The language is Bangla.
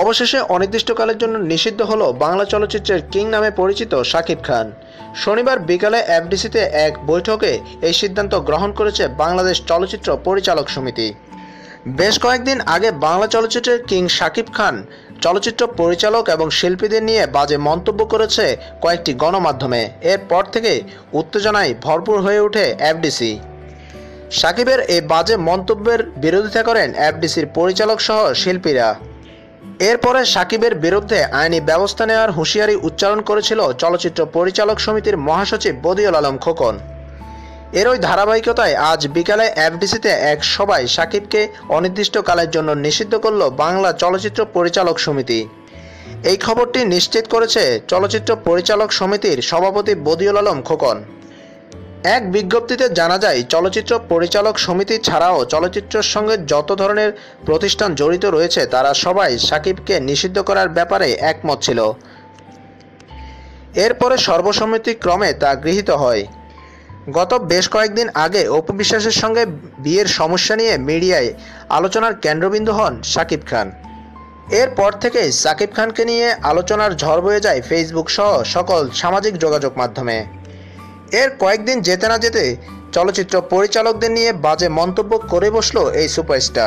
অবশেষে অনির্দিষ্টকালের জন্য নিষিদ্ধ হল বাংলা চলচ্চিত্রের কিং নামে পরিচিত শাকিব খান। শনিবার বিকালে এফডিসিতে এক বৈঠকে এই সিদ্ধান্ত গ্রহণ করেছে বাংলাদেশ চলচ্চিত্র পরিচালক সমিতি। বেশ কয়েকদিন আগে বাংলা চলচ্চিত্রের কিং শাকিব খান চলচ্চিত্র পরিচালক এবং শিল্পীদের নিয়ে বাজে মন্তব্য করেছে কয়েকটি গণমাধ্যমে। এরপর থেকে উত্তেজনায় ভরপুর হয়ে ওঠে এফডিসি। সাকিবের এই বাজে মন্তব্যের বিরোধিতা করেন এফডিসির পরিচালক সহ শিল্পীরা। এরপরে সাকিবের বিরুদ্ধে আইনি ব্যবস্থা নেওয়ার হুঁশিয়ারি উচ্চারণ করেছিল চলচ্চিত্র পরিচালক সমিতির মহাসচিব বদিউল আলম খোকন। এরই ধারাবাহিকতায় আজ বিকালে এফডিসিতে এক সভায় সাকিবকে অনির্দিষ্টকালের জন্য নিষিদ্ধ করল বাংলা চলচ্চিত্র পরিচালক সমিতি। এই খবরটি নিশ্চিত করেছে চলচ্চিত্র পরিচালক সমিতির সভাপতি বদিউল আলম খোকন। এক বিজ্ঞপ্তিতে জানা যায়, চলচ্চিত্র পরিচালক সমিতি ছাড়াও চলচ্চিত্রের সঙ্গে যত ধরনের প্রতিষ্ঠান জড়িত রয়েছে, তারা সবাই সাকিবকে নিষিদ্ধ করার ব্যাপারে একমত ছিল। এরপরে সর্বসম্মতিক্রমে তা গৃহীত হয়। গত বেশ কয়েকদিন আগে অপু বিশ্বাসের সঙ্গে বিয়ের সমস্যা নিয়ে মিডিয়ায় আলোচনার কেন্দ্রবিন্দু হন সাকিব খান। এরপর থেকে সাকিব খানকে নিয়ে আলোচনার ঝড় বয়ে যায় ফেসবুক সহ সকল সামাজিক যোগাযোগ মাধ্যমে। এর কয়েকদিন যেতে না যেতে চলচ্চিত্র পরিচালকদের নিয়ে বাজে মন্তব্য করে বসল এই সুপারস্টার।